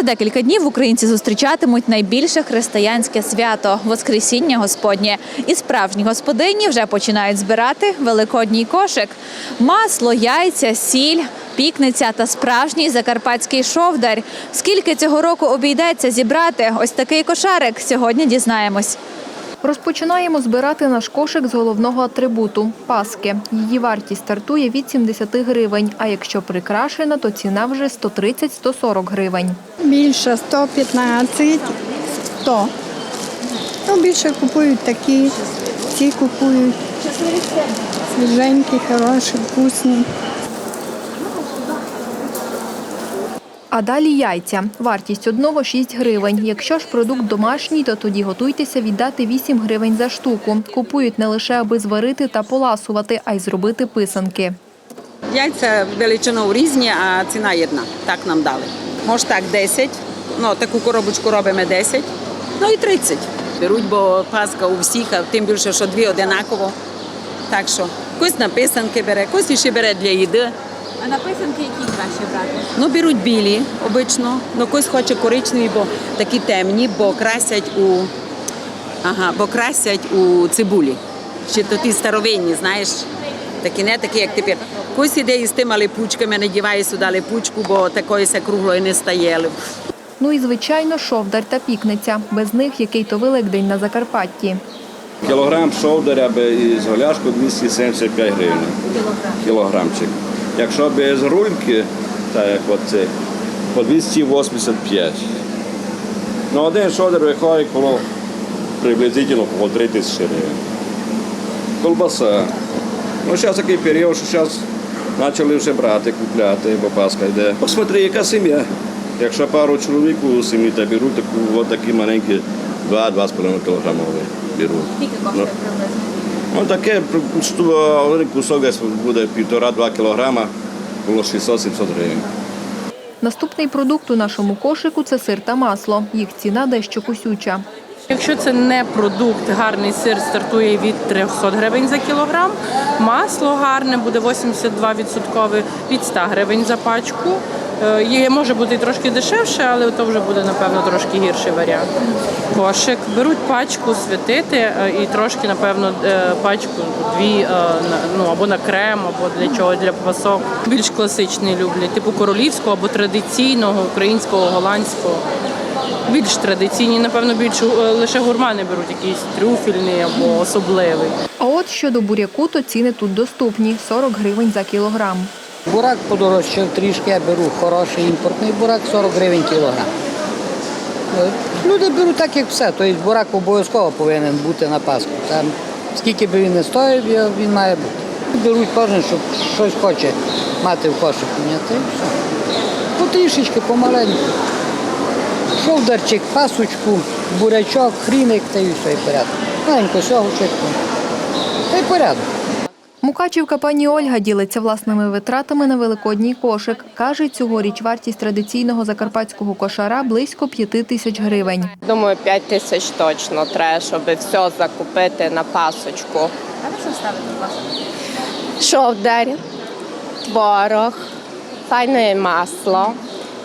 За декілька днів українці зустрічатимуть найбільше християнське свято Воскресіння Господнє. І справжні господині вже починають збирати великодній кошик. Масло, яйця, сіль, пікниця та справжній закарпатський шовдар. Скільки цього року обійдеться зібрати ось такий кошарик? Сьогодні дізнаємось. Розпочинаємо збирати наш кошик з головного атрибуту – паски. Її вартість стартує від 70 гривень, а якщо прикрашена, то ціна вже 130-140 гривень. Більше 115, 100. Ну, більше купують такі, ці купують. Свіженькі, хороші, вкусні. А далі яйця. Вартість одного 6 гривень. Якщо ж продукт домашній, то тоді готуйтеся віддати 8 гривень за штуку. Купують не лише аби зварити та поласувати, а й зробити писанки. Яйця величиною різні, а ціна єдна. Так нам дали. Може так 10, ну таку коробочку робимо 10, ну і 30. Беруть, бо паска у всіх, а тим більше, що дві одинаково. Так що когось на писанки бере, когось ще бере для їди. А на писанки які краще брати? Ну, беруть білі обично, ну когось хоче коричневі, бо такі темні, бо красять у ага, бо красять у цибулі. Ще то ті старовинні, знаєш, такі не такі, як тепер. Когось іде із тими липучками, надіває сюди липучку, бо такої се круглої не стає. Ну і, звичайно, шовдар та пікниця. Без них який то великдень на Закарпатті. Кілограм шовдаря із голяшку 275 гривень. Кілограмчик. Якщо без рульки, так як оце, по 285. Ну, один шовдар виходить коло приблизительно по 3 тисячі гривень. Колбаса. Ну, зараз такий період, що зараз почали вже брати, купляти, бо Пасха йде. Посмотри, яка сім'я. Якщо пару чоловік у сім'ї, то беруть таку, от такі маленькі 2-2,5 кілограмові беруть. Скільки Ну. коштує приблизно? Ну таке що один кусок десь буде півтора-два кілограма, було 600-700 гривень. Наступний продукт у нашому кошику – це сир та масло. Їх ціна дещо кусюча. Якщо це не продукт, гарний сир стартує від 300 гривень за кілограм. Масло гарне буде 82% від 100 гривень за пачку. Е, Є, може бути трошки дешевше, але то вже буде, напевно, трошки гірший варіант. Кошик беруть пачку святити е, і трошки, напевно, е, пачку дві ну, або на крем, або для чого, для пасок. Більш класичний люблять, типу королівського або традиційного, українського, голландського. Більш традиційні, напевно, більш лише гурмани беруть якийсь трюфельний або особливий. А от щодо буряку, то ціни тут доступні – 40 гривень за кілограм. Бурак подорожчав трішки, я беру хороший імпортний бурак 40 гривень кілограм. Е, Люди беруть так, як все. Тобто бурак обов'язково повинен бути на Пасху. Там, скільки б він не стоїв, він має бути. Беруть кожен, щоб щось хоче мати в кошику. Потрішечки, помаленьку. Шовдарчик, пасочку, бурячок, хріник та й все, і порядок. Маленько сьогочку. Та й порядок. Мукачівка пані Ольга ділиться власними витратами на великодній кошик. Каже, цьогоріч вартість традиційного закарпатського кошара близько 5 тисяч гривень. Думаю, 5 тисяч точно треба, щоб все закупити на пасочку. А ви що ставите власне? Шовдар, творог, файне масло,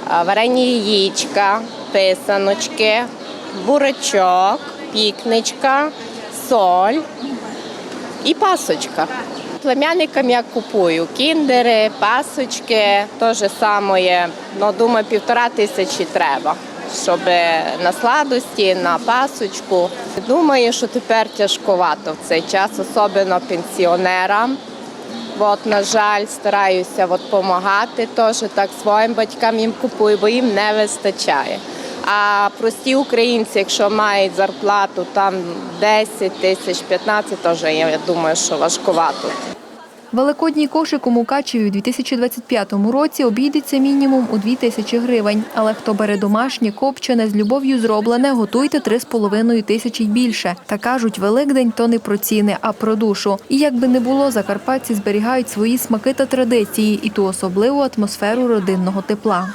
а, варені яєчка, писаночки, бурачок, пікничка, соль і пасочка. Племянникам я купую кіндери, пасочки, те ж саме, ну, думаю, півтора тисячі треба, щоб на сладості, на пасочку. Думаю, що тепер тяжковато в цей час, особливо пенсіонерам. От, на жаль, стараюся от, допомагати теж так своїм батькам їм купую, бо їм не вистачає. А прості українці, якщо мають зарплату там 10 тисяч 15, теж я думаю, що важкувато. Великодній кошик у Мукачеві у 2025 році обійдеться мінімум у 2 тисячі гривень. Але хто бере домашнє, копчене, з любов'ю зроблене, готуйте 3,5 тисячі й більше. Та кажуть, Великдень то не про ціни, а про душу. І як би не було, закарпатці зберігають свої смаки та традиції і ту особливу атмосферу родинного тепла.